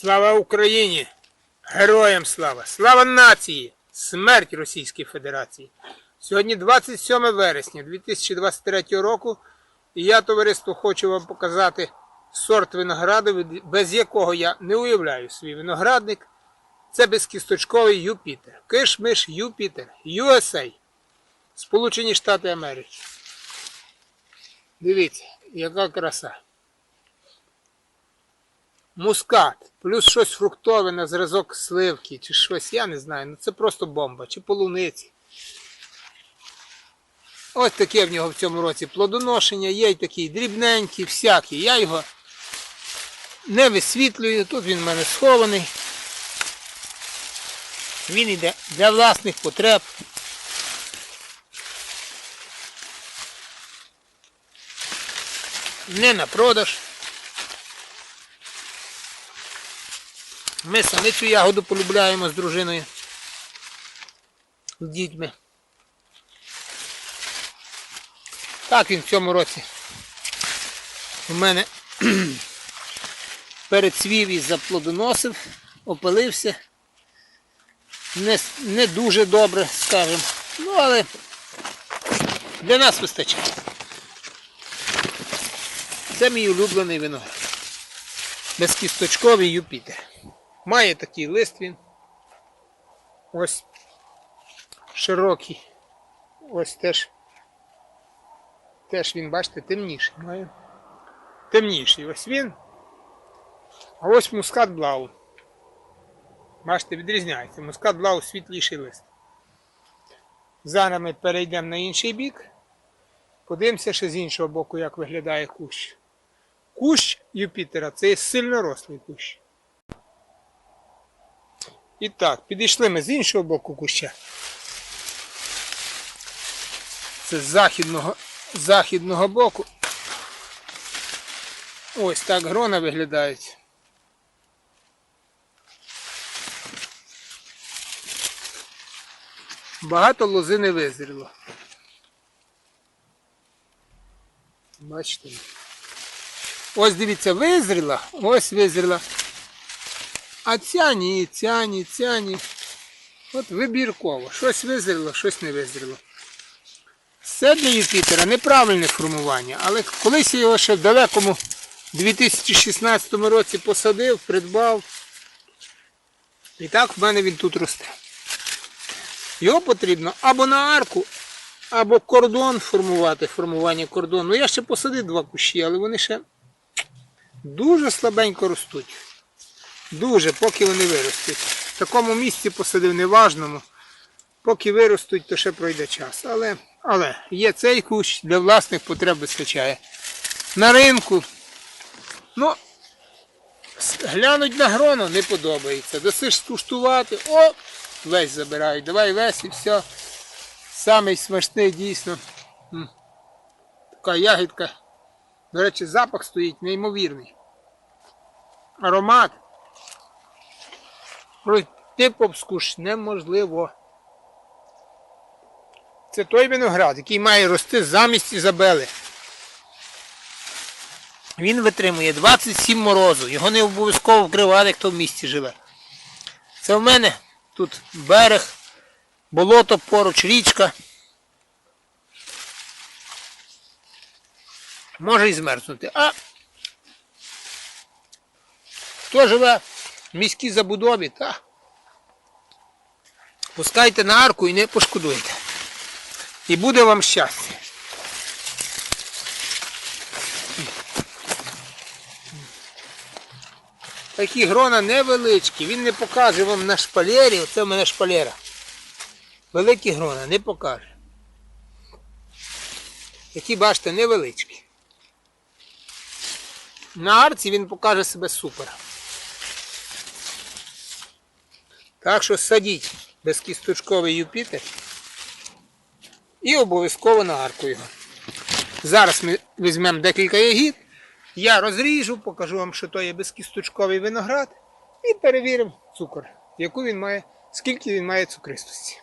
Слава Україні! Героям слава! Слава нації! Смерть Російській Федерації! Сьогодні 27 вересня 2023 року, і я, товариство, хочу вам показати сорт винограду, без якого я не уявляю свій виноградник. Це безкісточковий Юпітер. Киш-миш Юпітер. USA. Сполучені Штати Америки. Дивіться, яка краса. Мускат, плюс щось фруктове на зразок сливки, чи щось, я не знаю. Ну це просто бомба, чи полуниці. Ось таке в нього в цьому році плодоношення, є й такі дрібненькі, всякі. Я його не висвітлюю, тут він в мене схований. Він йде для власних потреб. Не на продаж. Ми самі цю ягоду полюбляємо з дружиною. З дітьми. Так він в цьому році. У мене перецвів і заплодоносив, опилився. Не, не дуже добре, скажімо. Ну, але для нас вистачає. Це мій улюблений виноград. Безкісточковий Юпітер. Має такий лист він. Ось широкий. Ось теж. Теж він, бачите, темніший має. Темніший. Ось він. А ось мускат блау. Бачите, відрізняється. Мускат блау світліший лист. Зараз ми перейдемо на інший бік. Подивимося ще з іншого боку, як виглядає кущ. Кущ Юпітера це сильно рослий кущ. І так, підійшли ми з іншого боку куща. Це з західного, західного боку. Ось так грона виглядають. Багато лози не визріло. Бачите? Ось дивіться, визріла, ось визріла. А ця ні, ця ні, ця ні. От вибірково. Щось визріло, щось не визріло. Це для Юпітера неправильне формування, але колись я його ще в далекому 2016 році посадив, придбав. І так в мене він тут росте. Його потрібно або на арку, або кордон формувати, формування кордону. Ну, я ще посадив два кущі, але вони ще дуже слабенько ростуть. Дуже, поки вони виростуть. В такому місці посадив неважному. Поки виростуть, то ще пройде час. Але, але є цей кущ, для власних потреб вистачає. На ринку. Ну, глянуть на гроно не подобається. Досиш скуштувати. О! Весь забирають. Давай весь і все. Самий смачний дійсно. Така ягідка. До речі, запах стоїть неймовірний. Аромат. Пройти повскуш неможливо. Це той виноград, який має рости замість Ізабели. Він витримує 27 морозу. Його не обов'язково вкривати, хто в місті живе. Це в мене тут берег, болото поруч, річка. Може і змерзнути. А хто живе міській забудові, та пускайте на арку і не пошкодуйте. І буде вам щастя. Такі грона невеличкі, він не покаже вам на шпалері, оце в мене шпалера. Великі грона не покаже. Які, бачите, невеличкі. На арці він покаже себе супер. Так що садіть безкісточковий Юпітер і обов'язково на арку його. Зараз ми візьмемо декілька ягід, я розріжу, покажу вам, що то є безкісточковий виноград, і перевіримо цукор, яку він має, скільки він має цукристості.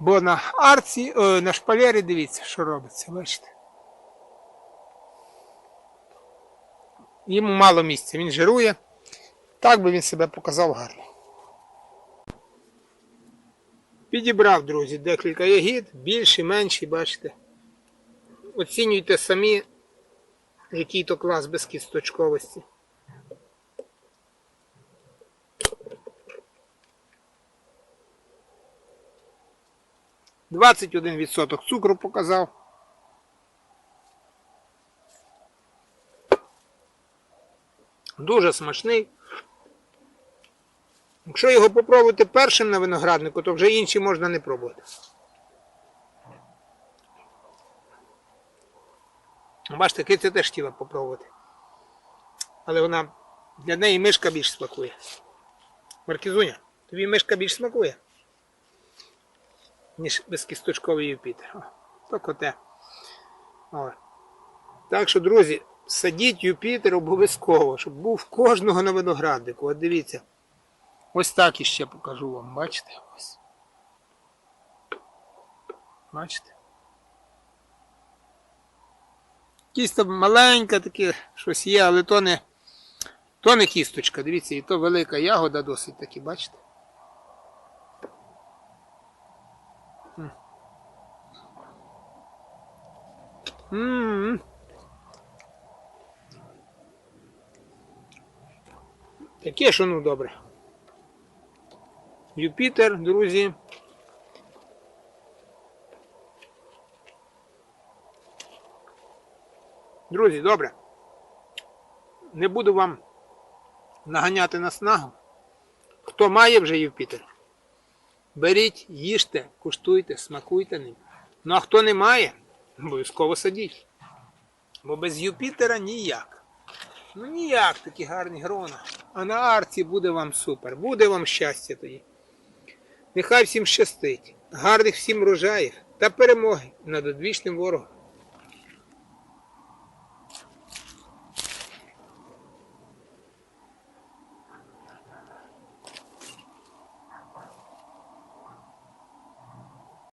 Бо на арці, о, на шпалері, дивіться, що робиться, бачите. Йому мало місця, він жирує. Так би він себе показав гарно. Підібрав, друзі, декілька ягід, більші, менші, бачите. Оцінюйте самі, який то клас без кісточковості. Двадцять один відсоток цукру показав. Дуже смачний. Якщо його попробувати першим на винограднику, то вже інші можна не пробувати. Бачите, киця теж хотіла попробувати. Але вона для неї мишка більш смакує. Маркізуня, тобі мишка більш смакує, ніж безкісточковий Юпітер. О, то коте. О. Так що, друзі, садіть Юпітер обов'язково, щоб був кожного на винограднику. От дивіться. Ось так іще покажу вам, бачите? Ось. Бачите? Кіста маленька таке, щось є, але то не, то не кісточка, дивіться, і то велика ягода досить таки, бачите? М. М-м. Таке, що ну добре. Юпітер, друзі. Друзі, добре. Не буду вам наганяти на снагу. Хто має вже Юпітер, беріть, їжте, куштуйте, смакуйте ним. Ну а хто не має, обов'язково садіть. Бо без Юпітера ніяк. Ну ніяк такі гарні грона. А на арці буде вам супер, буде вам щастя тоді. Нехай всім щастить, гарних всім рожаїв та перемоги над одвічним ворогом.